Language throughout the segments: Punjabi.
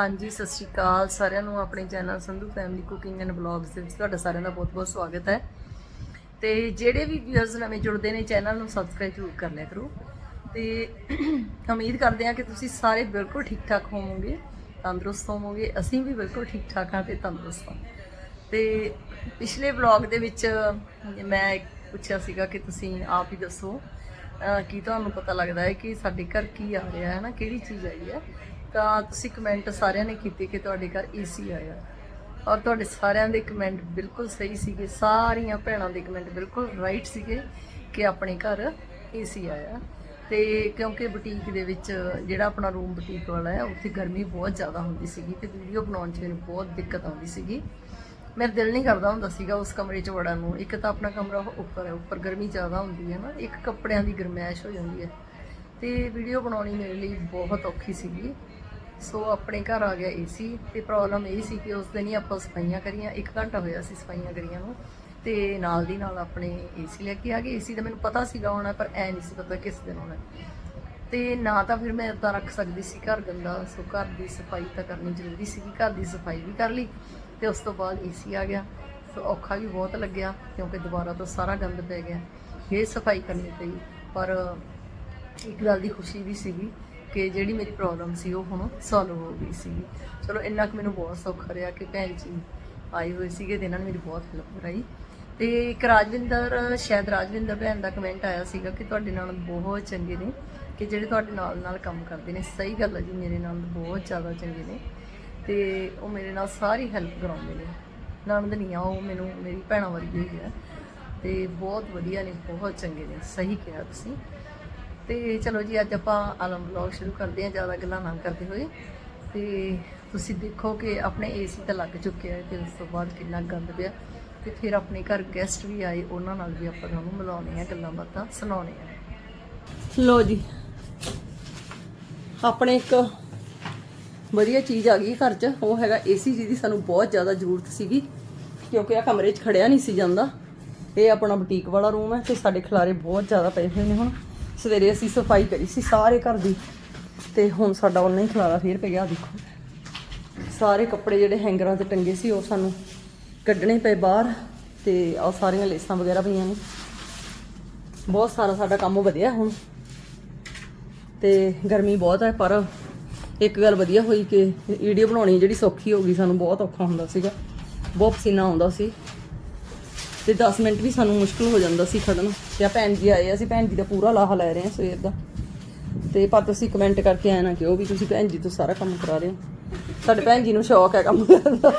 ਹਾਂਜੀ, ਸਤਿ ਸ਼੍ਰੀ ਅਕਾਲ। ਸਾਰਿਆਂ ਨੂੰ ਆਪਣੇ channel Sandhu family cooking and vlogs ਦੇ ਵਿੱਚ ਤੁਹਾਡਾ ਸਾਰਿਆਂ ਦਾ ਬਹੁਤ-ਬਹੁਤ ਸਵਾਗਤ ਹੈ। ਤੇ ਜਿਹੜੇ ਵੀ ਵਿਊਅਰਸ ਨਵੇਂ ਜੁੜਦੇ ਨੇ, ਚੈਨਲ ਨੂੰ ਸਬਸਕ੍ਰਾਈਬ ਜ਼ਰੂਰ ਕਰ ਲਿਆ ਕਰੋ। ਤੇ ਉਮੀਦ ਕਰਦੇ ਹਾਂ ਕਿ ਤੁਸੀਂ ਸਾਰੇ ਬਿਲਕੁਲ ਠੀਕ-ਠਾਕ ਹੋਵੋਗੇ, ਤੰਦਰੁਸਤ ਹੋਵੋਗੇ। ਅਸੀਂ ਵੀ ਬਿਲਕੁਲ ਠੀਕ-ਠਾਕ ਹਾਂ ਤੇ ਤੰਦਰੁਸਤ ਹਾਂ। ਤੇ ਪਿਛਲੇ ਵਲੌਗ ਦੇ ਵਿੱਚ ਮੈਂ ਪੁੱਛਿਆ ਸੀਗਾ ਕਿ ਤੁਸੀਂ ਆਪ ਹੀ ਦੱਸੋ ਕੀ ਤੁਹਾਨੂੰ ਪਤਾ ਲੱਗਦਾ ਹੈ ਕਿ ਸਾਡੇ ਘਰ ਕੀ ਆ ਰਿਹਾ ਹੈ ਨਾ, ਕਿਹੜੀ ਚੀਜ਼ ਆਈ ਹੈ? ਤਾਂ ਤੁਸੀਂ ਕਮੈਂਟ ਸਾਰਿਆਂ ਨੇ ਕੀਤੇ ਕਿ ਤੁਹਾਡੇ ਘਰ ਏਸੀ ਆਇਆ। ਔਰ ਤੁਹਾਡੇ ਸਾਰਿਆਂ ਦੇ ਕਮੈਂਟ ਬਿਲਕੁਲ ਸਹੀ ਸੀਗੇ। ਸਾਰੀਆਂ ਭੈਣਾਂ ਦੇ ਕਮੈਂਟ ਬਿਲਕੁਲ ਰਾਈਟ ਸੀਗੇ ਕਿ ਆਪਣੇ ਘਰ ਏਸੀ ਆਇਆ। ਤੇ ਕਿਉਂਕਿ ਬੁਟੀਕ ਦੇ ਵਿੱਚ ਜਿਹੜਾ ਆਪਣਾ ਰੂਮ ਬੁਟੀਕ ਵਾਲਾ ਹੈ, ਉੱਥੇ ਗਰਮੀ ਬਹੁਤ ਜ਼ਿਆਦਾ ਹੁੰਦੀ ਸੀਗੀ ਤੇ ਵੀਡੀਓ ਬਣਾਉਣ 'ਚ ਮੈਨੂੰ ਬਹੁਤ ਦਿੱਕਤ ਆਉਂਦੀ ਸੀਗੀ। ਮੇਰਾ ਦਿਲ ਨਹੀਂ ਕਰਦਾ ਹੁੰਦਾ ਸੀਗਾ ਉਸ ਕਮਰੇ 'ਚ ਵੜਨ ਨੂੰ। ਇੱਕ ਤਾਂ ਆਪਣਾ ਕਮਰਾ ਉੱਪਰ ਹੈ, ਉੱਪਰ ਗਰਮੀ ਜ਼ਿਆਦਾ ਹੁੰਦੀ ਹੈ ਨਾ, ਇੱਕ ਕੱਪੜਿਆਂ ਦੀ ਗਰਮੈਸ਼ ਹੋ ਜਾਂਦੀ ਹੈ। ਤੇ ਵੀਡੀਓ ਬਣਾਉਣੀ ਮੇਰੇ ਲਈ ਬਹੁਤ ਔਖੀ ਸੀਗੀ। ਸੋ ਆਪਣੇ ਘਰ ਆ ਗਿਆ ਏਸੀ ਤੇ ਪ੍ਰੋਬਲਮ ਇਹ ਸੀ ਕਿ ਉਸ ਦਿਨ ਹੀ ਆਪਾਂ ਸਫਾਈਆਂ ਕਰੀਆਂ 1 ਘੰਟਾ ਹੋਇਆ ਸੀ ਸਫਾਈਆਂ ਕਰੀਆਂ ਨੂੰ ਤੇ ਨਾਲ ਦੀ ਨਾਲ ਆਪਣੇ ਏਸੀ ਲੈ ਕੇ ਆ ਗਏ। ਏਸੀ ਦਾ ਮੈਨੂੰ ਪਤਾ ਸੀਗਾ ਆਉਣਾ ਪਰ ਐ ਨਹੀਂ ਸੀ ਪਤਾ ਕਿਸ ਦਿਨ ਆਉਣਾ ਤੇ ਨਾ ਤਾਂ ਫਿਰ ਮੈਂ ਇਦਾਂ ਰੱਖ ਸਕਦੀ ਸੀ ਘਰ ਗੰਦਾ, ਸੋ ਘਰ ਦੀ ਸਫ਼ਾਈ ਤਾਂ ਕਰਨੀ ਜ਼ਰੂਰੀ ਸੀਗੀ ਘਰ ਦੀ ਸਫ਼ਾਈ ਵੀ ਕਰ ਲਈ ਤੇ ਉਸ ਤੋਂ ਬਾਅਦ ਏਸੀ ਆ ਗਿਆ। ਸੋ ਔਖਾ ਵੀ ਬਹੁਤ ਲੱਗਿਆ, ਕਿਉਂਕਿ ਦੁਬਾਰਾ ਤੋਂ ਸਾਰਾ ਗੰਦ ਪੈ ਗਿਆ। ਇਹ ਸਫ਼ਾਈ ਕਰਨੀ ਪਈ, ਪਰ ਇੱਕ ਗੱਲ ਦੀ ਖੁਸ਼ੀ ਵੀ ਸੀਗੀ ਕਿ ਜਿਹੜੀ ਮੇਰੀ ਪ੍ਰੋਬਲਮ ਸੀ ਉਹ ਹੁਣ ਸੋਲਵ ਹੋ ਗਈ ਸੀਗੀ ਚਲੋ ਇੰਨਾ ਕੁ ਮੈਨੂੰ ਬਹੁਤ ਸੌਖਾ ਰਿਹਾ ਕਿ ਭੈਣ ਜੀ ਆਏ ਹੋਏ ਸੀਗੇ ਤੇ ਇਹਨਾਂ ਨੇ ਮੇਰੀ ਬਹੁਤ ਹੈਲਪ ਕਰਾਈ। ਤੇ ਇੱਕ ਰਾਜਵਿੰਦਰ, ਸ਼ਾਇਦ ਰਾਜਵਿੰਦਰ ਭੈਣ ਦਾ ਕਮੈਂਟ ਆਇਆ ਸੀਗਾ ਕਿ ਤੁਹਾਡੇ ਨਾਲ ਬਹੁਤ ਚੰਗੇ ਨੇ, ਕਿ ਜਿਹੜੇ ਤੁਹਾਡੇ ਨਾਲ ਨਾਲ ਕੰਮ ਕਰਦੇ ਨੇ। ਸਹੀ ਗੱਲ ਹੈ ਜੀ, ਮੇਰੇ ਨਾਲ ਬਹੁਤ ਜ਼ਿਆਦਾ ਚੰਗੇ ਨੇ ਤੇ ਉਹ ਮੇਰੇ ਨਾਲ ਸਾਰੀ ਹੈਲਪ ਕਰਾਉਂਦੇ ਨੇ। ਨਣਦ ਨਹੀਂ ਆ, ਉਹ ਮੈਨੂੰ, ਮੇਰੀ ਭੈਣਾਂ ਵਰਗੀ ਹੀ ਹੈ ਤੇ ਬਹੁਤ ਵਧੀਆ ਨੇ, ਬਹੁਤ ਚੰਗੇ ਨੇ। ਸਹੀ ਕਿਹਾ ਤੁਸੀਂ। ਤੇ ਚਲੋ ਜੀ, ਅੱਜ ਆਪਾਂ ਆਲਮ ਵਲੌਗ ਸ਼ੁਰੂ ਕਰਦੇ ਹਾਂ, ਜ਼ਿਆਦਾ ਗੱਲਾਂ ਨਾ ਕਰਦੇ ਹੋਏ। ਤੇ ਤੁਸੀਂ ਦੇਖੋ ਕਿ ਆਪਣੇ ਏਸੀ ਤਾਂ ਲੱਗ ਚੁੱਕਿਆ ਹੈ ਤੇ ਉਸ ਤੋਂ ਬਾਅਦ ਕਿੰਨਾ ਗੰਦ ਪਿਆ। ਤੇ ਫਿਰ ਆਪਣੇ ਘਰ ਗੈਸਟ ਵੀ ਆਏ, ਉਹਨਾਂ ਨਾਲ ਵੀ ਆਪਾਂ ਤੁਹਾਨੂੰ ਮਿਲਾਉਣੇ ਆ ਗੱਲਾਂ ਬਾਤਾਂ ਸੁਣਾਉਣੇ ਆ ਲੋ ਜੀ, ਆਪਣੇ ਇੱਕ ਵਧੀਆ ਚੀਜ਼ ਆ ਗਈ ਘਰ 'ਚ, ਉਹ ਹੈਗਾ ਏਸੀ ਜਿਹਦੀ ਸਾਨੂੰ ਬਹੁਤ ਜ਼ਿਆਦਾ ਜ਼ਰੂਰਤ ਸੀਗੀ, ਕਿਉਂਕਿ ਆ ਕਮਰੇ 'ਚ ਖੜਿਆ ਨਹੀਂ ਸੀ ਜਾਂਦਾ। ਇਹ ਆਪਣਾ ਬੁਟੀਕ ਵਾਲਾ ਰੂਮ ਹੈ ਤੇ ਸਾਡੇ ਖਿਲਾਰੇ ਬਹੁਤ ਜ਼ਿਆਦਾ ਪਏ ਹੋਏ ਨੇ ਹੁਣ। ਸਵੇਰੇ ਅਸੀਂ ਸਫ਼ਾਈ ਕਰੀ ਸੀ ਸਾਰੇ ਘਰ ਦੀ ਤੇ ਹੁਣ ਸਾਡਾ ਉਹਨਾਂ ਹੀ ਖਿਲਾਰਾ ਫੇਰ ਪੈ ਗਿਆ ਦੇਖੋ। ਸਾਰੇ ਕੱਪੜੇ ਜਿਹੜੇ ਹੈਂਗਰਾਂ ਤੇ ਟੰਗੇ ਸੀ, ਉਹ ਸਾਨੂੰ ਕੱਢਣੇ ਪਏ ਬਾਹਰ ਤੇ ਆ ਸਾਰੀਆਂ ਲੇਸਾਂ ਵਗੈਰਾ ਪਈਆਂ ਨੇ। ਬਹੁਤ ਸਾਰਾ ਸਾਡਾ ਕੰਮ ਵਧਿਆ ਹੁਣ। ਤੇ ਗਰਮੀ ਬਹੁਤ ਹੈ, ਪਰ ਇੱਕ ਗੱਲ ਵਧੀਆ ਹੋਈ ਕਿ ਵੀਡੀਓ ਬਣਾਉਣੀ ਜਿਹੜੀ ਸੌਖੀ ਹੋ ਗਈ, ਸਾਨੂੰ ਬਹੁਤ ਔਖਾ ਹੁੰਦਾ ਸੀਗਾ। ਬਹੁਤ ਪਸੀਨਾ ਆਉਂਦਾ ਸੀ ਤੇ 10 ਮਿੰਟ ਵੀ ਸਾਨੂੰ ਮੁਸ਼ਕਲ ਹੋ ਜਾਂਦਾ ਸੀ ਖੜਨ। ਤੇ ਆ ਭੈਣ ਜੀ ਆਏ ਅਸੀਂ ਭੈਣ ਜੀ ਦਾ ਪੂਰਾ ਲਾਹਾ ਲੈ ਰਹੇ ਹਾਂ ਸਵੇਰ ਦਾ। ਤੇ ਪਰ ਤੁਸੀਂ ਕਮੈਂਟ ਕਰਕੇ ਆਇਆ ਨਾ ਕਿ ਉਹ ਵੀ ਤੁਸੀਂ ਭੈਣ ਜੀ ਤੋਂ ਸਾਰਾ ਕੰਮ ਕਰਾ ਰਹੇ ਹੋ। ਸਾਡੇ ਭੈਣ ਜੀ ਨੂੰ ਸ਼ੌਕ ਹੈ ਕੰਮ ਕਰਨ ਦਾ।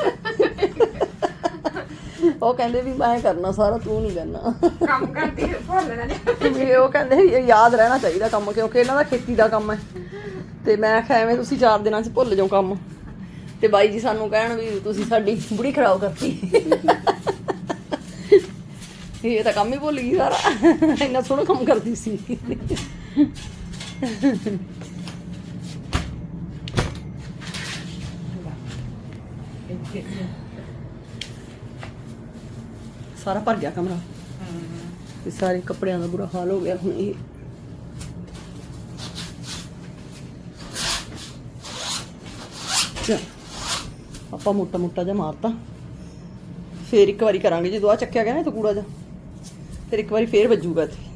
ਉਹ ਕਹਿੰਦੇ ਵੀ ਮੈਂ ਕਰਨਾ ਸਾਰਾ ਤੂੰ ਨਹੀਂ ਕਰਨਾ। ਕੰਮ ਕਰਦੀ ਉਹ ਕਹਿੰਦੇ ਵੀ ਯਾਦ ਰਹਿਣਾ ਚਾਹੀਦਾ ਕੰਮ ਕਿਉਂਕਿ ਇਹਨਾਂ ਦਾ ਖੇਤੀ ਦਾ ਕੰਮ ਹੈ। ਤੇ ਮੈਂ ਐਵੇਂ ਤੁਸੀਂ ਚਾਰ ਦਿਨਾਂ 'ਚ ਭੁੱਲ ਜਾਓ ਕੰਮ। ਤੇ ਬਾਈ ਜੀ ਸਾਨੂੰ ਕਹਿਣ ਵੀ ਤੁਸੀਂ ਸਾਡੀ ਬੁੜੀ ਖਰਾਬ ਕਰਤੀ। ਇਹ ਤਾਂ ਕੰਮ ਹੀ ਭੁੱਲ ਗਈ ਸਾਰਾ। ਇੰਨਾ ਸੋਹਣਾ ਕੰਮ ਕਰਦੀ ਸੀ। ਸਾਰਾ ਭਰ ਗਿਆ ਕਮਰਾ। ਤੇ ਸਾਰੇ ਕੱਪੜਿਆਂ ਦਾ ਬੁਰਾ ਹਾਲ ਹੋ ਗਿਆ ਹੁਣ ਇਹ। ਆਪਾਂ ਮੋਟਾ ਮੋਟਾ ਜਿਹਾ ਮਾਰਤਾ। ਫੇਰ ਇੱਕ ਵਾਰੀ ਕਰਾਂਗੇ ਜਦੋਂ ਆ ਚੱਕਿਆ ਗਿਆ ਨਾ ਇਹ ਤਾਂ ਕੂੜਾ ਜਿਹਾ। ਫਿਰ ਇੱਕ ਵਾਰੀ ਫੇਰ ਵੱਜੂਗਾ ਇੱਥੇ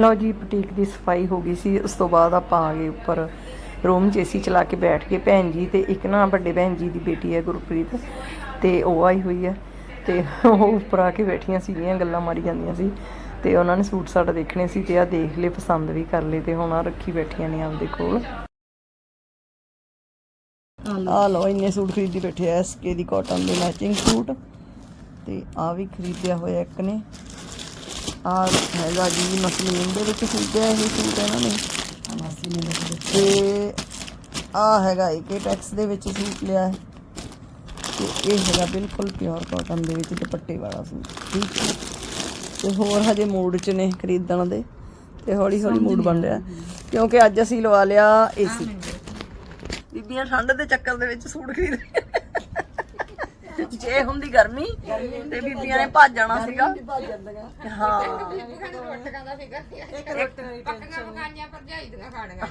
ਲਓ ਜੀ, ਬੁਟੀਕ ਦੀ ਸਫ਼ਾਈ ਹੋ ਗਈ ਸੀ, ਉਸ ਤੋਂ ਬਾਅਦ ਆਪਾਂ ਆ ਗਏ ਉੱਪਰ ਰੂਮ 'ਚ, ਏਸੀ ਚਲਾ ਕੇ ਬੈਠ ਗਏ ਭੈਣ ਜੀ ਤੇ ਇੱਕ ਨਾ ਵੱਡੇ ਭੈਣ ਜੀ ਦੀ ਬੇਟੀ ਹੈ ਗੁਰਪ੍ਰੀਤ ਤੇ ਉਹ ਆਈ ਹੋਈ ਹੈ ਤੇ ਉਹ ਉੱਪਰ ਆ ਕੇ ਬੈਠੀਆਂ ਸੀਗੀਆਂ, ਗੱਲਾਂ ਮਾਰੀ ਜਾਂਦੀਆਂ ਸੀ। ਤੇ ਉਹਨਾਂ ਨੇ ਸੂਟ ਸਾਟ ਦੇਖਣੇ ਸੀ ਤੇ ਆ ਦੇਖ ਲਏ, ਪਸੰਦ ਵੀ ਕਰ ਲਏ ਤੇ ਹੁਣ ਆ ਰੱਖੀ ਬੈਠੀਆਂ ਨੇ ਆਪਦੇ ਕੋਲ। ਆ ਲਓ ਇੰਨੇ ਸੂਟ ਖਰੀਦੀ ਬੈਠੇ ਐ ਐਸਕੇ ਦੀ ਕਾਟਨ ਦੇ ਮੈਚਿੰਗ ਸੂਟ। ਤੇ ਆ ਵੀ ਖਰੀਦਿਆ ਹੋਇਆ ਇੱਕ ਨੇ। ਆ ਹੈਗਾ ਜੀ ਮਸਲੀਨ ਦੇ ਵਿੱਚ ਖਰੀਦਿਆ ਇਹ ਸੂਟ ਇਹਨਾਂ ਨੇ। ਤੇ ਆ ਹੈਗਾ ਇੱਕ ਟੈਕਸ ਦੇ ਵਿੱਚ ਸੂਟ ਲਿਆ ਹੈ। ਤੇ ਇਹ ਹੈਗਾ ਬਿਲਕੁਲ ਪਿਓਰ ਕਾਟਨ ਦੇ ਵਿੱਚ ਦੁਪੱਟੇ ਵਾਲਾ ਸੂਟ, ਠੀਕ ਹੈ। ਤੇ ਹੋਰ ਹਜੇ ਮੂਡ 'ਚ ਨੇ ਖਰੀਦਣ ਦੇ ਤੇ ਹੌਲੀ ਹੌਲੀ ਮੂਡ ਬਣ ਰਿਹਾ। ਕਿਉਂਕਿ ਅੱਜ ਅਸੀਂ ਲਵਾ ਲਿਆ ਏਸੀ ਬੀਬੀਆਂ ਠੰਡ ਦੇ ਚੱਕਰ ਦੇ ਵਿੱਚ ਸੂਟ ਖਰੀਦ ਜੇ ਹੁੰਦੀ ਗਰਮੀ ਤੇ ਬੀਬੀਆਂ ਨੇ ਭੱਜ ਜਾਣਾ ਸੀਗਾ। ਹਾਂ।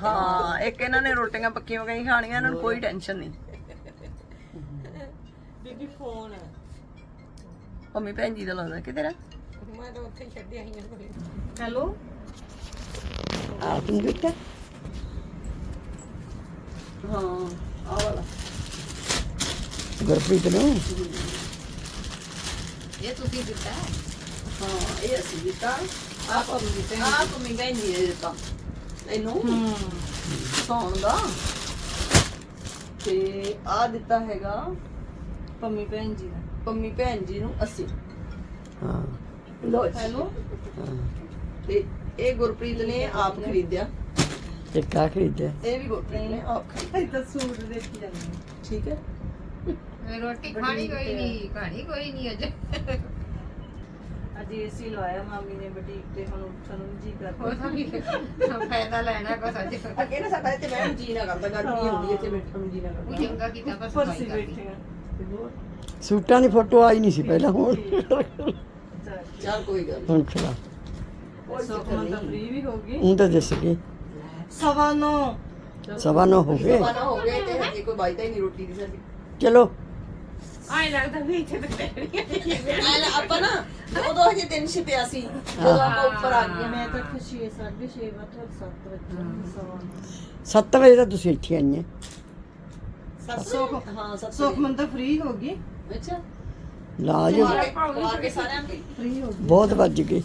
ਹਾਂ ਇੱਕ ਇਹਨਾਂ ਨੇ ਰੋਟੀਆਂ ਪੱਕੀਆਂ ਪਕਾਈਆਂ ਖਾਣੀਆਂ ਇਹਨਾਂ ਨੂੰ ਕੋਈ ਟੈਨਸ਼ਨ ਨਹੀਂ। ਬੀਬੀ ਫੋਨ ਮੰਮੀ ਭੈਣ ਜੀ ਦਾ ਲੱਗਦਾ ਕਿ ਤੇਰਾ? ਮੈਂ ਤਾਂ ਉੱਥੇ ਹੀ ਛੱਡਿਆ ਸੀ ਇਹਨੂੰ ਹੈਲੋ? ਆ ਕੰਪਿਊਟਰ ਹਾਂ ਆ ਵਾਲਾ। ਗੁਰਪ੍ਰੀਤ ਨੂੰ? ਇਹ ਤੁਸੀਂ ਦਿੱਤਾ? ਹਾਂ ਇਹ ਅਸੀਂ ਦਿੱਤਾ। ਆਪ ਮੰਮੀ ਆਪ ਮੰਮੀ ਭੈਣ ਜੀ ਨੇ ਦਿੱਤਾ। ਇਹਨੂੰ? ਸੌਣ ਦਾ। ਤੇ ਆ ਦਿੱਤਾ ਹੈਗਾ ਪੰਮੀ ਭੈਣ ਜੀ ਦਾ। ਪੰਮੀ ਭੈਣ ਜੀ ਨੂੰ ਅਸੀਂ। ਹਾਂ। ਲੋ ਹੈਲੋ। ਹਾਂ। ਤੇ ਇਹ ਗੁਰਪ੍ਰੀਤ ਨੇ ਆਪ ਖਰੀਦਿਆ। ਇੱਕ ਕਾ ਖਰੀਦਿਆ। ਇਹ ਵੀ ਗੁਰਪ੍ਰੀਤ ਨੇ ਆਪ ਖਰੀਦਿਆ। ਸੂਟ ਦੇਖੀ ਜਾਂਦੇ ਠੀਕ ਹੈ। ਰੋਟੀ ਖਾਣੀ ਕੋਈ ਨਹੀਂ ਖਾਣੀ ਕੋਈ ਨਹੀਂ ਅਜੇ। ਅੱਜ ਏਸੀ ਲਵਾਇਆ ਮਾਮੀ ਨੇ ਬੁਟੀਕ ਤੇ ਹੁਣ ਉੱਠਣ ਨੂੰ ਜੀ ਉਹ ਤਾਂ ਵੀ ਫਾਇਦਾ ਲੈਣਾ ਕੁਛ ਅੱਜ। ਅੱਗੇ ਨਾ ਸਾਡਾ ਇੱਥੇ ਬੈਠਣ ਜੀ ਨਾ ਕਰਦਾ ਗਰਮੀ ਹੁੰਦੀ ਹੈ ਇੱਥੇ ਬੈਠਣ ਨੂੰ ਜੀ ਨਾ ਉਹ ਕਰਦਾ ਚੰਗਾ ਕੀਤਾ ਬਸ ਉੱਪਰ ਸਫ਼ਾਈ ਸੀ ਕਰਦੀ ਬੈਠੇ ਆ ਤੇ ਹੋਰ? ਸੂਟਾਂ ਦੀ ਫੋਟੋ ਆਈ ਨਹੀਂ ਸੀ ਪਹਿਲਾਂ ਹੁਣ। ਚੱਲ ਕੋਈ ਗੱਲ ਹੁਣ ਚਲਾ ਨਹੀਂ ਸੌ ਤਾਂ ਫ੍ਰੀ ਵੀ ਹੋ ਗਈ। ਹੁਣ ਤਾਂ ਦੱਸ ਗਏ ਸਵਾ ਨੌ। ਸਵਾ ਨੌ ਹੋ ਗਏ। ਸਵਾ ਹੋ ਗਏ ਤੇ ਹਜੇ ਕੋਈ ਬਾਈਦਾ ਹੀ ਨਹੀਂ ਰੋਟੀ ਦੀ ਸਾਡੀ। ਚਲੋ। ਆਏ ਲੱਗਦਾ ਵੀ ਇੱਥੇ ਤੱਕ ਐ ਆਪਾਂ ਨਾ ਉਦੋਂ ਹਜੇ ਦਿਨ ਛਿਪਿਆ ਸੀ। ਜਦੋਂ ਆਪਾਂ ਉੱਪਰ ਆ ਗਏ। ਮੈਂ ਤਾਂ 6 6:30 ਵਜੇ 7 ਵਜੇ ਸਵਾ 7 ਵਜੇ ਤਾਂ ਤੁਸੀਂ ਇੱਥੇ ਆਈਆਂ। ਸੱਸੋ ਹਾਂ ਸੱਸੋ ਸੁਖ ਮਨ ਤਾਂ ਫ੍ਰੀ ਹੋ ਗਈ। ਅੱਛਾ। ਲਾਜ ਬਹੁਤ ਵੱਜ ਗਏ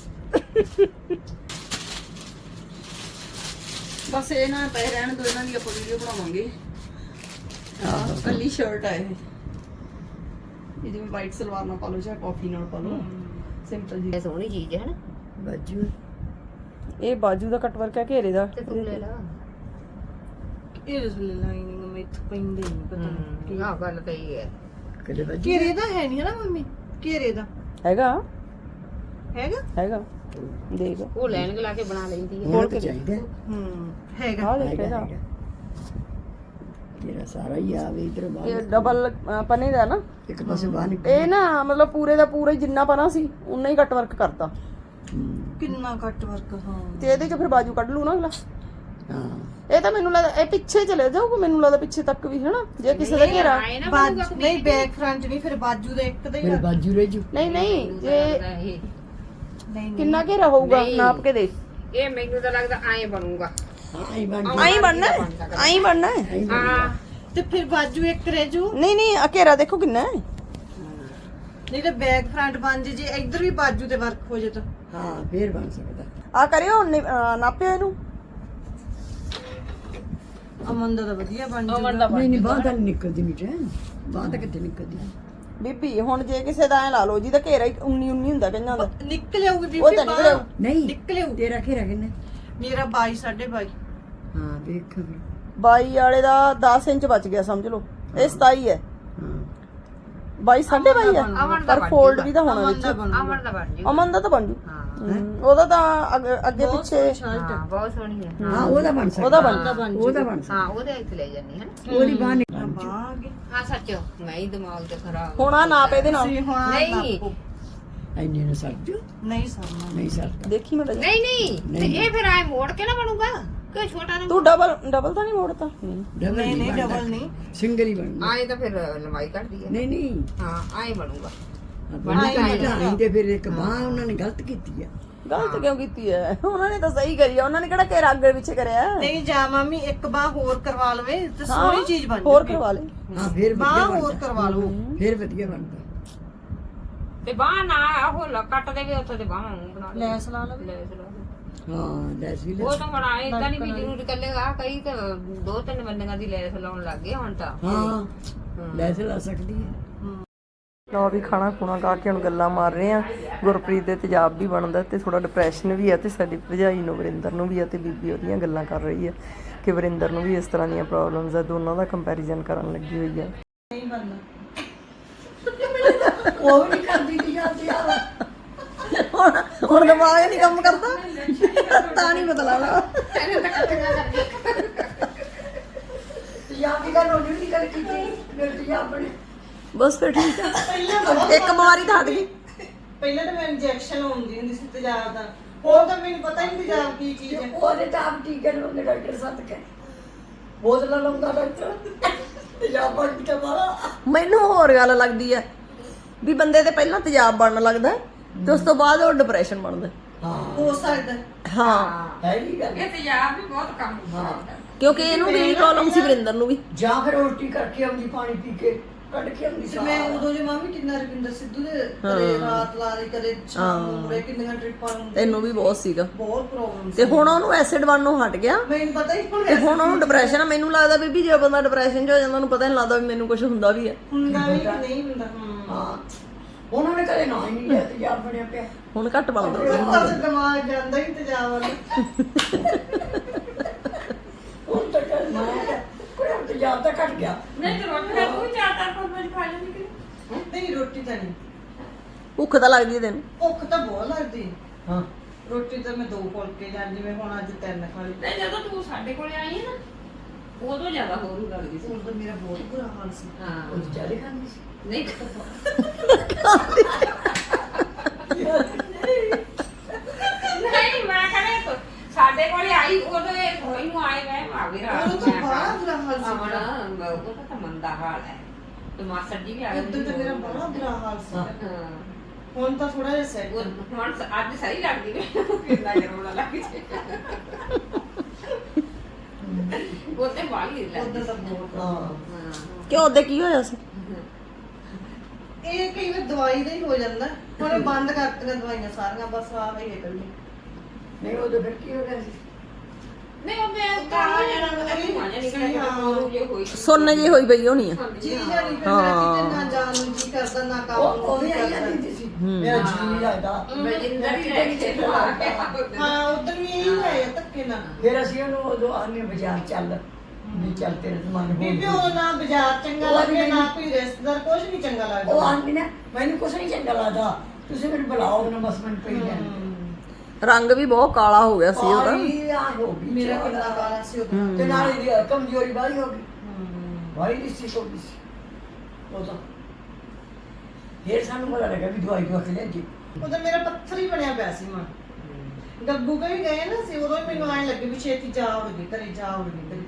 ਬਸ ਇਹ ਨਾ ਪੈ ਰਹਿਣ ਦੋ ਇਹਨਾਂ ਦੀ ਆਪਾਂ ਵੀਡੀਓ ਬਣਾਵਾਂਗੇ। ਆਹੋ। ਕੱਲੀ ਸ਼ਰਟ ਆ ਇਹ। ਇਹ ਜਿਵੇਂ ਵਾਈਟ ਸਲਵਾਰ ਨਾਲ ਪਾ ਲਓ ਜਾਂ ਕਾਫੀ ਨਾਲ ਪਾ ਲਓ। ਸਿੰਪਲ ਜੀ। ਇਹ ਸੋਹਣੀ ਚੀਜ਼ ਹੈ ਨਾ। ਬਾਜੂ। ਇਹ ਬਾਜੂ ਦਾ ਕੱਟ ਵਰਕ ਹੈ ਘੇਰੇ ਦਾ? ਤੇ ਤੂੰ ਲੈ ਲਾ। ਇਹ ਰਸਲੇ ਲਾਈਨਿੰਗ ਮੈਥ ਪੈਂਦੇ ਨਹੀਂ ਪਤਾ ਨਹੀਂ ਆਹ ਗੱਲ ਇਹ ਹੈ। ਕਦੇ ਬਾਜੂ ਘੇਰੇ ਦਾ ਹੈ ਨਹੀਂ ਨਾ ਮੰਮੀ? ਘੇਰੇ ਦਾ। ਹੈਗਾ। ਹੈਗਾ? ਹੈਗਾ। ਦੇਖ। ਉਹ ਲੈਣ ਲਾ ਕੇ ਬਣਾ ਲੈਂਦੀ ਹੈ ਹੋਰ ਕੀ ਚਾਹੀਦਾ। ਹੂੰ ਹੈਗਾ। ਆ ਦੇਖ ਹੈਗਾ, ਇਹਦਾ। ਹੈਗਾ। ਤੇਰਾ ਸਾਰਾ ਹੀ ਆਵੇ ਇਧਰ ਇਹ ਬਾਹਰ ਡਬਲ ਪਨੇ ਦਾ ਨਾ? ਇੱਕ ਪਾਸੇ ਬਾਹਰ ਨਿਕਲ ਇਹ ਨਾ ਮਤਲਬ ਪੂਰੇ ਦਾ ਪੂਰਾ ਹੀ ਜਿੰਨਾ ਪਨਾ ਸੀ ਉਨਾ ਹੀ ਕੱਟ ਵਰਕ ਕਰਤਾ। ਹੂੰ, ਕਿੰਨਾ ਕੱਟ ਵਰਕ ਹਾਂ। ਤੇ ਇਹਦੇ ਚ ਫਿਰ ਬਾਜੂ ਕੱਢ ਲੂ ਨਾ ਅਗਲਾ। ਹਾਂ। ਇਹ ਤਾਂ ਮੈਨੂੰ ਲੱਗਦਾ ਇਹ ਪਿੱਛੇ ਚਲੇ ਜਾਊਗਾ ਮੈਨੂੰ ਲੱਗਦਾ ਪਿੱਛੇ ਤੱਕ ਵੀ ਹਨਾ? ਜੇ ਕਿਸੇ ਦਾ ਘੇਰਾ ਬਾਜ ਨਹੀਂ ਬੈਕ ਫਰੰਟ ਨਹੀਂ ਫਿਰ ਬਾਜੂ ਦਾ ਇੱਕ ਦਾ ਹੀ ਫਿਰ। ਬਾਜੂ ਰਹਿ ਜੂ। ਨਹੀਂ ਨਹੀਂ ਜੇ ਇਹ ਨਹੀਂ ਨਹੀਂ। ਕਿੰਨਾ ਘੇਰਾ ਹੋਊਗਾ। ਨਾਪ ਕੇ ਦੇਖ। ਇਹ ਮੈਨੂੰ ਤਾਂ ਲੱਗਦਾ ਐਂ ਬਣੂਗਾ। ਆਈ ਬਣਨਾ ਆਈ ਬਣਨਾ ਹੈ। ਤੇ ਫਿਰ ਬਾਜੂ ਇੱਕ ਰਹਿ ਜੂ? ਨਹੀਂ ਨਹੀਂ ਆ ਘੇਰਾ ਦੇਖੋ ਕਿੰਨਾ ਹੈ। ਨਹੀਂ ਤਾਂ ਬੈਕ ਫਰੰਟ ਬਣ ਜੇ ਜੇ ਇੱਧਰ ਵੀ ਬਾਜੂ ਤੇ ਵਰਕ ਹੋ ਜੇ ਤਾਂ। ਹਾਂ ਫੇਰ ਬਣ ਸਕਦਾ। ਆ ਕਰਿਓ ਨਾਪਿਓ ਇਹਨੂੰ। ਅਮਨ ਦਾ ਤਾਂ ਵਧੀਆ ਬਣ ਜੂ ਨਹੀਂ ਨਹੀਂ ਬਾਹਰ ਤਾਂ ਨਿਕਲਦੀ ਨਹੀਂ ਟੈਨ ਬਾਹਰ ਤਾਂ ਕਿੱਥੇ ਨਿਕਲਦੀ? ਬੀਬੀ ਹੁਣ ਜੇ ਕਿਸੇ ਦਾ ਐ ਲਾ ਲਓ ਜਿਹਦਾ ਘੇਰਾ ਹੀ 19 19 ਹੁੰਦਾ ਕਈਆਂ ਦਾ। ਨਿਕਲ ਆਊਗੀ ਬੀਬੀ ਉਹ ਤਾਂ ਬਾਹਰ। ਨਿਕਲ ਆਊ। ਨਹੀਂ ਨਿਕਲਿਓ ਤੇਰਾ ਘੇਰਾ ਕਿੰਨਾ? ਮੇਰਾ 22 22.5 ਹਾਂ ਫਿਰ। 22 ਵਾਲੇ ਦਾ 10 ਇੰਚ ਬਚ ਗਿਆ ਸਮਝ ਲਓ। ਇਹ 27 ਹੈ ਹਾਂ। 22 22.5 ਹੈ। ਅਮਨ ਪਰ ਫੋਲਡ ਵੀ ਤਾਂ ਹੋਣਾ ਅਮਨ ਵਿੱਚ। ਅਮਰ ਦਾ ਬਣ ਜੂ ਅਮਨ ਦਾ ਤਾਂ ਬਣ ਜੂ। ਹਾਂ। ਹਮ, ਉਹਦਾ ਤਾਂ ਅੱਗੇ- ਅੱਗੇ ਪਿੱਛੇ ਹਾਂ ਬਹੁਤ ਸੋਹਣੀ ਹੈ। ਹਾਂ। ਉਹਦਾ ਬਣ ਸਕਦਾ। ਉਹਦਾ ਬਣ ਉਹਦਾ ਬਣ ਸਕਦਾ। ਹਾਂ ਉਹਦੇ ਇੱਥੇ ਲੈ ਜਾਨੀ ਹੈ। ਉਹਦੀ ਬਾਹਰ ਨਿਕਲ ਬਾਹ ਗਏ ਹਾਂ ਸੱਚ। ਮੈਂ ਹੀ ਦਿਮਾਗ ਤੇ ਖਰਾਬ। ਹੁਣ ਆ ਨਾਪ ਇਹਦੇ ਨਾਲ। ਨਹੀਂ। ਐਨੇ ਨੂੰ ਸਰ ਜੂ। ਨਹੀਂ ਸਰਨਾ ਨਹੀਂ ਸਰਦਾ ਦੇਖੀ ਮੈਂ ਨਹੀਂ ਨਹੀਂ। ਤੇ ਇਹ ਫਿਰ ਆਏ ਮੋੜ ਕੇ ਨਾ ਬਣੂਗਾ। ਕਿ ਛੋਟਾ ਨਾ ਤੂੰ ਡਬਲ ਡਬਲ ਤਾਂ ਨਹੀਂ ਮੋੜਤਾ? ਡਬਲ ਨਹੀਂ ਨਹੀਂ ਬਣਦਾ। ਡਬਲ ਨਹੀਂ। ਸਿੰਗਲ ਹੀ ਬਣਦਾ। ਆਏ ਤਾਂ ਫਿਰ ਲੰਬਾਈ ਘਟਦੀ ਹੈ ਨਹੀਂ ਨਹੀਂ। ਹਾਂ ਆਏ ਬਣੂਗਾ। ਬਣੀ ਤਾਂ ਨਹੀਂ ਤੇ ਫਿਰ ਇੱਕ ਬਾਹ ਉਹਨਾਂ ਨੇ ਗਲਤ ਕੀਤੀ ਆ। ਗਲਤ ਕਿਉਂ ਕੀਤੀ ਹੈ ਉਹਨਾਂ ਨੇ ਤਾਂ ਸਹੀ ਕਰੀ ਆ। ਉਹਨਾਂ ਨੇ ਕਿਹੜਾ ਘੇਰਾ ਅੱਗੇ ਪਿੱਛੇ ਕਰਿਆ? ਨਹੀਂ ਜਾ ਮਾਮੀ ਇੱਕ ਬਾਹ ਹੋਰ ਕਰਵਾ ਲਵੇ ਤੇ ਸੋਹਣੀ ਚੀਜ਼ ਬਣ ਹੋਰ ਜਾਊਗੀ। ਕਰਵਾ ਲੈ। ਹਾਂ ਫਿਰ ਬਾਹ ਵਧੀਆ ਹੋਰ ਬਣਦਾ ਕਰਵਾ ਲਓ। ਫਿਰ ਵਧੀਆ ਬਣਦਾ। ਤੇ ਬਾਹ ਨਾ ਉਹ ਲ- ਕੱਟ ਦੇਵੇ ਉੱਥੇ ਤੇ ਬਾਹਾਂ ਨੂੰ ਬਣਾ ਲੈ ਲੈਸ ਲਾ ਲਵੇ। ਲੈਸ ਲਾ। ਹਾਂ ਲੈਸ ਵੀ ਲੈ ਉਹ ਤਾਂ ਬਣਾ ਇਦਾਂ ਨਹੀਂ ਵੀ ਜ਼ਰੂਰ ਕੱਲੇਗਾ ਕਈ ਤਾਂ ਦੋ ਤਿੰਨ ਬੰਦਿਆਂ ਦੀ ਲੈਸ ਲਾਉਣ ਲੱਗ ਗਏ ਹੁਣ ਤਾਂ। ਹਾਂ ਲੈਸ ਲਾ ਸਕਦੀ ਹੈ। ਲਓ ਵੀ ਖਾਣਾ ਖੁਣਾ ਖਾ ਕੇ ਹੁਣ ਗੱਲਾਂ ਮਾਰ ਰਹੇ ਆ ਗੁਰਪ੍ਰੀਤ ਦੇ ਤੇਜ਼ਾਬ ਵੀ ਬਣਦਾ ਤੇ ਥੋੜਾ ਡਿਪਰੈਸ਼ਨ ਵੀ ਆ ਤੇ ਸਾਡੀ ਭਰਜਾਈ ਨੂੰ ਵਰਿੰਦਰ ਨੂੰ ਵੀ ਆ ਤੇ ਬੀਬੀ ਉਹਦੀਆਂ ਗੱਲਾਂ ਕਰ ਰਹੀ ਆ ਕਿ ਵਰਿੰਦਰ ਨੂੰ ਵੀ ਇਸ ਤਰ੍ਹਾਂ ਦੀਆਂ ਪ੍ਰੋਬਲਮਸ ਆ ਦੋਨਾਂ ਦਾ ਕੰਪੈਰੀਜ਼ਨ ਕਰਨ ਲੱਗੀ ਹੋਈ ਆ। ਉਹ ਵੀ ਨਹੀਂ ਕਰਦੀ ਹੁਣ ਹੁਣ ਦਿਮਾਗ ਨਹੀਂ ਕੰਮ ਕਰਦਾ। ਤਾਂ ਨਹੀਂ ਪਤਾ ਲੱਗਦਾ। ਜਾਂ ਦੀ ਗੱਲ ਹੋਣੀ ਨਹੀਂ ਕਰ ਕੀਤੀ। ਮਿਲਦੀ ਆ ਆਪਣੇ ਬਸ ਫਿਰ ਠੀਕ ਆ। ਪਹਿਲਾਂ ਇੱਕ ਬਿਮਾਰੀ ਤਾਂ ਹਟ ਗਈ। ਪਹਿਲਾਂ ਤਾਂ ਮੈਂ ਇੰਜੈਕਸ਼ਨ ਹੁੰਦੀ ਹੁੰਦੀ ਸੀ ਤੇਜ਼ਾਬ ਦਾ। ਹੁਣ ਤਾਂ ਮੈਨੂੰ ਪਤਾ ਹੀ ਨਹੀਂ ਤੇਜ਼ਾਬ ਕੀ ਚੀਜ਼ ਹੈ। ਉਹਦੇ ਤਾਂ ਆਪ ਟੀਕੇ ਲਾਉਂਦੇ ਡਾਕਟਰ ਸੱਤ ਕੇ। ਬੋਤਲਾਂ ਲਾਉਂਦਾ ਡਾਕਟਰ। ਤੇਜ਼ਾਬ ਬਣ ਕੇ ਮਾਰਾ। ਮੈਨੂੰ ਹੋਰ ਗੱਲ ਲੱਗਦੀ ਹੈ ਵੀ ਬੰਦੇ ਤੇ ਪਹਿਲਾਂ ਤੇਜ਼ਾਬ ਬਣਨ ਲੱਗਦਾ ਹੈ, ਤੇ ਉਸ ਤੋਂ ਬਾਅਦ ਉਹ ਡਿਪਰੈਸ਼ਨ ਬਣਦਾ। ਹੈ। ਹਾਂ ਸਕਦਾ ਹਾਂ। ਹੈ ਹੀ ਗੱਲ? ਇਹ ਤੇਜ਼ਾਬ ਵੀ ਬਹੁਤ ਕੰਮ ਹਾਂ। ਕਿਉਂਕਿ ਇਹਨੂੰ ਵੀ ਪ੍ਰੋਬਲਮ ਸੀ ਵਰਿੰਦਰ ਨੂੰ ਵੀ। ਜਾਂ ਫਿਰ ਉਲਟੀ ਕਰਕੇ ਆਉਂਦੀ ਪਾਣੀ ਪੀ ਕੇ ਕੱਢ ਕੇ ਆਉਂਦੀ ਤੇ ਮੈਂ ਉਦੋਂ ਜੇ ਮਾਮੀ ਕਿੰਨਾ ਰਵਿੰਦਰ ਸਿੱਧੂ ਦੇ ਕਦੇ ਰਾਤ ਲਾ ਲਈ ਕਦੇ ਸ਼ਾਮ ਨੂੰ ਮੁੜੇ ਕਿੰਨੀਆਂ ਟ੍ਰਿਪਾਂ ਵੀ ਬਹੁਤ ਸੀਗਾ। ਬਹੁਤ ਪ੍ਰੋਬਲਮ ਤੇ ਹੁਣ ਉਹਨੂੰ ਐਸਿਡ ਬਣਨੋਂ ਹਟ ਗਿਆ। ਮੈਨੂੰ ਪਤਾ ਹੀ ਹੁਣ ਤੇ ਹੁਣ ਉਹਨੂੰ ਡਿਪਰੈਸ਼ਨ ਆ। ਮੈਨੂੰ ਲੱਗਦਾ ਬੀਬੀ ਜੇ ਬੰਦਾ ਡਿਪਰੈਸ਼ਨ 'ਚ ਹੋ ਜਾਂਦਾ ਉਹਨੂੰ ਪਤਾ ਨਹੀਂ ਲੱਗਦਾ ਵੀ ਮੈਨੂੰ ਕੁਝ ਹੁੰਦਾ ਵੀ ਹੈ ਹੁੰਦਾ ਵੀ ਕਿ ਨਹੀਂ ਹੁੰਦਾ। ਹਮ। ਹਾਂ। ਉਹਨਾਂ ਨੇ ਕਦੇ ਨਾ ਹੀ ਨਹੀਂ ਲਿਆ ਤੇਜ਼ਾਬ ਬਣਿਆ ਪਿਆ। ਹੁਣ ਘੱਟ ਬਣਦਾ। ਤਾਂ ਦਿਮਾਗ ਜਾਂਦਾ ਹੀ ਤੇਜ਼ਾਬ ਵਾਲਾ ਹੁਣ ਤਾਂ ਕਰ ਮੈਂ ਕਿਹਾ, ਕੋਈ ਹੁਣ ਤੇਜ਼ਾਬ ਤਾਂ ਘਟ ਗਿਆ। ਨਹੀਂ ਤੇ ਰੋਟੀ ਦਾ ਕੋਈ ਚਾਰ ਚਾਰ ਪੰਜ ਪੰਜ ਖਾ ਜਾਂਦੀ ਕਿ ਨਹੀਂ ਰੋਟੀ ਤਾਂ ਨਹੀਂ। ਭੁੱਖ ਤਾਂ ਲੱਗਦੀ ਹੈ ਤੈਨੂੰ। ਭੁੱਖ ਤਾਂ ਬਹੁਤ ਲੱਗਦੀ। ਹਾਂ। ਰੋਟੀ ਤਾਂ ਮੈਂ ਦੋ ਫੁਲਕੇ ਜਾਂ ਜਿਵੇਂ ਹੁਣ ਅੱਜ ਤਿੰਨ ਖਾ ਲਈ। ਨਹੀਂ ਜਦੋਂ ਤੂੰ ਸਾਡੇ ਕੋਲੇ ਆਈ ਹੈ ਨਾ ਉਦੋਂ ਜ਼ਿਆਦਾ ਹੋਰ ਲੱਗਦੀ ਸੀ। ਤਾਂ ਮੇਰਾ ਬਹੁਤ ਬੁਰਾ ਹਾਲ ਸੀ। ਹਾਂ। ਉਹ ਜ਼ਿਆਦਾ ਖਾਂਦੀ ਸੀ। ਨਹੀਂ। ਨਹੀਂ ਮੈਂ ਕਹਿੰਦਾ ਤੂੰ ਸਾਡੇ ਕੋਲੇ ਆਈ ਉਦੋਂ ਇਹ ਹੋਈ ਨੂੰ ਆਏ ਗਏ ਮਾਗੇ ਰਾਤ ਉਦੋਂ ਤਾਂ ਬੜਾ ਬੁਰਾ ਹਾਲ ਸੀ। ਅਮਨ ਉਹ ਤਾਂ ਮੰਦਾ ਹਾਲ ਹੈ। ਤੇ ਮਾਸਟਰ ਜੀ ਵੀ ਆ ਗਏ। ਉਦੋਂ ਤਾਂ ਮੇਰਾ ਬੜਾ ਬੁਰਾ ਹਾਲ ਸੀ। ਹਾਂ। ਹਾਂ ਹੁਣ ਤਾਂ ਥੋੜਾ ਜਿਹਾ ਸੈੱਟ ਹੁਣ ਅੱਜ ਸਹੀ ਲੱਗਦੀ ਮੈਨੂੰ ਕਿੰਨਾ ਜਰੂਰ ਲੱਗ ਜੇ ਉਹ ਤੇ ਵਾਲੀ ਉਦੋਂ ਲੱਗਦੀ। ਤਾਂ ਬਹੁਤ ਹਾਂ। ਹਾਂ। ਕਿਉਂ ਉਹਦੇ ਕੀ ਹੋਇਆ ਸੀ? ਇਹ ਕਈ ਵਾਰ ਦਵਾਈ ਦਾ ਹੀ ਹੋ ਜਾਂਦਾ। ਹੁਣ ਇਹ ਬੰਦ ਕਰਤੀਆਂ ਦਵਾਈਆਂ ਸਾਰੀਆਂ ਬਸ ਆ ਹੀ ਨਿਕਲ ਗਈ ਨਹੀਂ ਉਹ ਫਿਰ ਕੀ ਹੋ ਗਿਆ ਸੀ? ਨਹੀਂ ਉਹ ਮੈਂ ਕਾਲਾ ਜਣਾ ਪਤਾ ਨਹੀਂ ਮਾਜਾ ਨਿਕਲ ਗਿਆ ਉਹ ਜੇ ਹੋਈ ਸੁੰਨ ਜੀ ਹੋਈ ਪਈ ਹੋਣੀ ਆ। ਚੀਜ਼ ਜਾਨੀ ਫਿਰ ਮੈਂ ਕਿਤੇ ਨਾ ਜਾਣ ਨੂੰ ਜੀ ਕਰਦਾ ਨਾ ਕੰਮ ਉਹ ਉਹ ਵੀ ਜੀ ਆਈ ਜਾਂਦੀ ਸੀ। ਮੇਰਾ ਜੀ ਨਹੀਂ ਲੱਗਦਾ। ਬਲਜਿੰਦਰ ਹੀ ਰਹਿ ਕੇ ਹਾਂ ਉਦੋਂ ਵੀ ਇਹੀ ਹੈ ਧੱਕੇ ਨਾਲ। ਫਿਰ ਅਸੀਂ ਉਹਨੂੰ ਉਦੋਂ ਆਨੇ ਬਾਜ਼ਾਰ ਚੱਲ। ਵੀ ਚੱਲ ਤੇਰੇ ਸਮਾਨ ਹੋ ਬੀਬੀ ਉਹ ਨਾ ਬਾਜ਼ਾਰ ਚੰਗਾ ਉਹ ਲੱਗੇ ਵੀ ਨਾ ਕੋਈ ਰਿਸ਼ਤੇਦਾਰ ਕੁਝ ਨਹੀਂ ਚੰਗਾ ਉਹ ਲੱਗਦਾ ਆਂਦੀ ਨਾ ਮੈਨੂੰ ਕੁਛ ਨਹੀਂ ਚੰਗਾ ਲੱਗਦਾ। ਤੁਸੀਂ ਮੈਨੂੰ ਬੁਲਾਓ ਨਾ ਬਸ ਮੈਨੂੰ ਪਈ ਜਾਂਦੀ। ਰੰਗ ਵੀ ਬਹੁਤ ਕਾਲਾ ਹੋ ਗਿਆ ਸੀ ਉਹਦਾ। ਸਾਰੀ ਆ ਹੋ ਗਈ ਮੇਰਾ ਕਿੰਨਾ। ਕਾਲਾ ਸੀ ਉਦੋਂ ਤੇ। ਨਾਲ ਇਹਦੀ ਕਮਜ਼ੋਰੀ ਬਾਹਲੀ ਹੋ ਗਈ। ਬਾਹਲੀ ਨਹੀਂ ਸੀ ਹੋ ਗਈ ਸੀ। ਉਹ ਤਾਂ। ਫਿਰ ਸਾਨੂੰ ਪਤਾ ਲੱਗਾ ਵੀ ਦਵਾਈ ਦਵਾ ਕੇ ਲੈ ਜੀ ਉਦੋਂ ਮੇਰਾ ਪੱਥਰ ਹੀ ਬਣਿਆ ਪਿਆ ਸੀ ਮਾਂ। ਗੱਗੂ ਕੇ ਵੀ ਗਏ ਨਾ ਸੀ ਉਦੋਂ ਹੀ ਮੈਨੂੰ ਐਂ ਲੱਗੇ ਵੀ ਛੇਤੀ ਜਾ ਉੜਦੀ ਘਰੇ ਜਾ ਉੜਦੀ ਘਰੇ।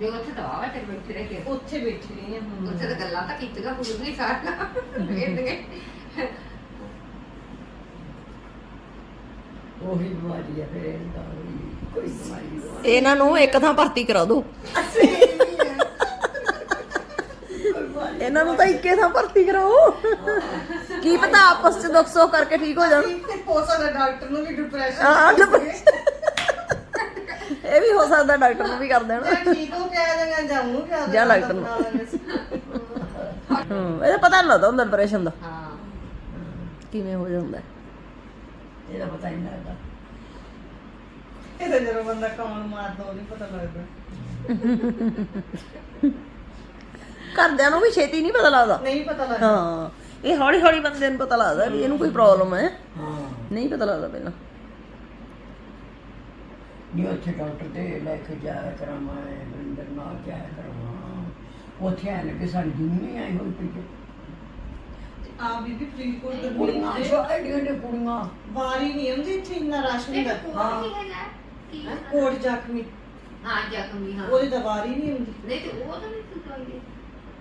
ਵੀ ਉੱਥੇ ਤਾਂ ਆਵਾ ਤੇ ਬੈਠੇ ਰਹਿ ਕੇ। ਉੱਥੇ ਬੈਠੀ ਰਹੀ ਹਾਂ ਹੁਣ। ਉੱਥੇ ਤਾਂ ਗੱਲਾਂ ਤਾਂ ਕੀਤੀਆਂ ਕੁਝ ਨਹੀਂ ਸਾਰਾ ਵੇਖਦੇ ਉਹੀ ਬਿਮਾਰੀ ਹੈ ਫਿਰ ਇਹਦਾ ਉਹੀ ਕੋਈ ਬਿਮਾਰੀ ਨਹੀਂ ਇਹਨਾਂ ਨੂੰ ਇੱਕ ਥਾਂ ਭਰਤੀ ਕਰਾ ਦਿਓ ਇਹਨਾਂ ਨੂੰ ਤਾਂ ਇੱਕੇ ਥਾਂ ਭਰਤੀ ਕਰਾਓ। ਕੀ ਪਤਾ ਆਪਸ ਚ ਦੁੱਖ ਸੁੱਖ ਕਰਕੇ ਠੀਕ ਹੋ ਜਾਣ। ਤੇ ਹੋ ਸਕਦਾ ਡਾਕਟਰ ਨੂੰ ਵੀ ਡਿਪਰੈਸ਼ਨ ਹਾਂ, depression। ਇਹ ਵੀ ਹੋ ਸਕਦਾ ਡਾਕਟਰ ਨੂੰ ਵੀ ਕਰ ਦੇਣ। ਜਾਂ ਠੀਕ ਹੋ ਕੇ ਆ ਜਾਗਾ ਜਾਂ ਉਹਨੂੰ ਕਿਹਾ ਜਾਂ ਡਾਕਟਰ ਨੂੰ। ਹੂੰ ਇਹਦਾ ਪਤਾ ਨਹੀਂ ਲੱਗਦਾ ਹੁੰਦਾ ਡਿਪਰੈਸ਼ਨ ਦਾ। ਹਾਂ। ਕਿਵੇਂ ਹੋ ਜਾਂਦਾ ਹੈ। ਇਹਦਾ ਪਤਾ ਹੀ ਨਹੀਂ ਲੱਗਦਾ। ਇਹਦਾ ਜਦੋਂ ਬੰਦਾ ਕੌਣ ਮਾਰਦਾ ਉਹ ਨਹੀਂ ਪਤਾ ਲੱਗਦਾ। ਘਰਦਿਆਂ ਨੂੰ ਵੀ ਛੇਤੀ ਨਹੀਂ ਪਤਾ ਲੱਗਦਾ। ਨਹੀਂ ਪਤਾ ਲੱਗਦਾ। ਹਾਂ ਇਹ ਹੌਲੀ ਹੌਲੀ ਬੰਦੇ ਨੂੰ ਪਤਾ ਲੱਗਦਾ ਵੀ ਇਹਨੂੰ ਕੋਈ ਪ੍ਰੋਬਲਮ ਹੈ। ਹਾਂ। ਨਹੀਂ ਪਤਾ ਲੱਗਦਾ ਪਹਿਲਾਂ। ਨਹੀਂ ਉੱਥੇ ਡਾਕਟਰ ਤੇ ਲੈ ਕੇ ਜਾਇਆ ਕਰਾਂ ਮੈਂ ਵਰਿੰਦਰ ਨਾਲ ਜਾਇਆ ਕਰਾਂ ਉੱਥੇ ਆਣ ਕੇ ਸਾਡੀ ਦੁਨੀਆ ਆਈ ਹੋਈ ਪਈ ਹੈ। ਆ ਬੀਬੀ ਫਰੀਦਕੋਟ ਦੇ ਕੁੜੀਆਂ ਬੁੜੇ ਜੋ ਐਡੀਆਂ ਐਡੀਆਂ ਕੁੜੀਆਂ। ਵਾਰੀ ਨਹੀਂ ਹੁੰਦੀ ਇੱਥੇ ਇੰਨਾ ਰਸ਼ ਹੁੰਦਾ। ਹਾਂ। ਕੋਟ ਜ਼ਖਮੀ। ਹਾਂ ਜ਼ਖਮੀ ਹਾਂ। ਉਹਦੀ ਤਾਂ ਵਾਰੀ ਨਹੀਂ ਹੁੰਦੀ ਨਹੀਂ ਤੇ ਉਹ ਤਾਂ ਨਹੀਂ ਦਵਾਈ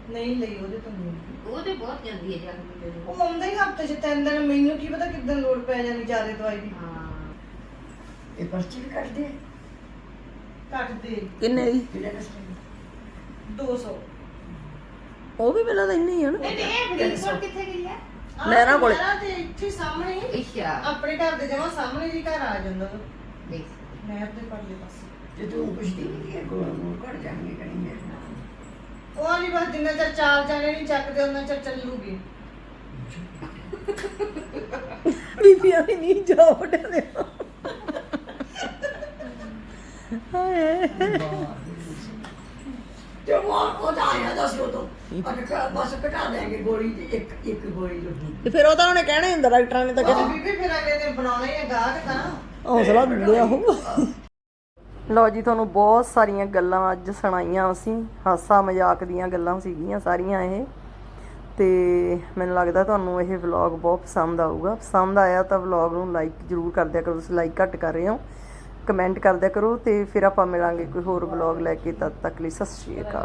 ਨਹੀਂ ਲਈ ਉਹਦੇ ਤੋਂ ਨਹੀਂ ਉਹ ਤੇ ਬਹੁਤ ਜਾਂਦੀ ਹੈ ਜ਼ਖਮੀ ਦੇ ਉਹ ਆਉਂਦਾ ਹੀ ਹਫ਼ਤੇ ਚ ਤਿੰਨ ਦਿਨ ਮੈਨੂੰ ਕੀ ਪਤਾ ਕਿੱਦਾਂ ਲੋੜ ਪੈ ਜਾਣੀ ਜ਼ਿਆਦਾ ਦਵਾਈ ਦੀ। ਹਾਂ। ਇਹ ਪਰਚੀ ਵੀ ਕੱਟਦੇ ਆ? ਕੱਟ ਦੇ? ਕਿੰਨੇ ਦੀ? ਕਿੰਨੇ ਕਸਟਮਰ 200 ਉਹ ਵੀ ਪਹਿਲਾਂ ਤਾਂ ਇੰਨੇ ਹੀ ਹਨ ਨਹੀਂ ਤੇ ਇਹ ਫਰੀਦਕੋਟ ਕਿੱਥੇ ਗਈ ਹੈ ਆਹ ਲਹਿਰਾਂ ਕੋਲੇ। ਲਹਿਰਾਂ ਇੱਥੇ ਸਾਹਮਣੇ। ਹੀ, ਅੱਛਾ। ਆਪਣੇ ਘਰ ਦੇ ਜਮਾ ਸਾਹਮਣੇ ਜੀ ਘਰ ਆ ਜਾਂਦਾ ਦੇਖ। ਨਹਿਰ ਦੇ ਪਰਲੇ ਪਾਸੇ। ਤੇ ਤੂੰ ਪੁੱਛਦੀ ਨਹੀਂ ਕਿ ਕੋਲ ਨੂੰ ਕੱਢ ਜਾਣਗੇ ਕਹੀਂ ਮੇਰੇ ਨਾਲ। ਉਹ ਨਹੀਂ ਬਸ ਜਿੰਨਾ ਚਿਰ ਚਾਰ ਜਾਣੇ ਨਹੀਂ ਚੱਕਦੇ ਉਹਨਾਂ ਚਿਰ ਚੱਲੂਗੀ। ਬੀਬੀਆਂ ਵੀ ਨਹੀਂ ਜਾ ਵਟਦੇ ਹਾਏ ਤੇ ਉਹ ਉਹ ਤਾਂ ਆਇਆ ਦਾ ਸੀ ਉਦੋਂ ਅਗੇ ਬਸ ਘਟਾ ਦੇਣਗੇ ਗੋਲੀ ਦੀ ਇੱਕ ਇੱਕ ਗੋਲੀ ਜੋ ਤੇ ਫਿਰ ਉਹ ਤਾਂ ਉਹਨੇ ਕਹਿਣਾ ਹੀ ਹੁੰਦਾ ਡਾਕਟਰਾਂ ਨੇ ਤਾਂ ਉਹ ਕਹਿੰਦੇ ਬੀਬੀ ਫਿਰ ਅਗਲੇ ਨੇ ਬਣਾਉਣਾ ਹੀ ਹੈ ਗਾਹਕ ਤਾਂ। ਹੌਸਲਾ ਦਿੰਦੇ ਆ ਉਹ। ਲਓ ਜੀ ਤੁਹਾਨੂੰ ਬਹੁਤ ਸਾਰੀਆਂ ਗੱਲਾਂ ਅੱਜ ਸੁਣਾਈਆਂ ਅਸੀਂ। ਹਾਸਾ ਮਜ਼ਾਕ ਦੀਆਂ ਗੱਲਾਂ ਸੀਗੀਆਂ ਸਾਰੀਆਂ ਇਹ। ਤੇ ਮੈਨੂੰ ਲੱਗਦਾ ਤੁਹਾਨੂੰ ਇਹ ਵਲੌਗ ਬਹੁਤ ਪਸੰਦ ਆਊਗਾ। ਪਸੰਦ ਆਇਆ ਤਾਂ ਵਲੌਗ ਨੂੰ ਲਾਈਕ ਜ਼ਰੂਰ ਕਰ ਦਿਆ ਕਰੋ। ਤੁਸੀਂ ਲਾਈਕ ਘੱਟ ਕਰ ਰਹੇ ਹੋ। ਕਮੈਂਟ ਕਰਦਿਆ ਕਰੋ ਤੇ ਫਿਰ ਆਪਾਂ ਮਿਲਾਂਗੇ ਕੋਈ ਹੋਰ ਵਲੌਗ ਲੈ ਕੇ, ਤਦ ਤੱਕ ਲਈ ਸਤਿ ਸ਼੍ਰੀ ਅਕਾਲ।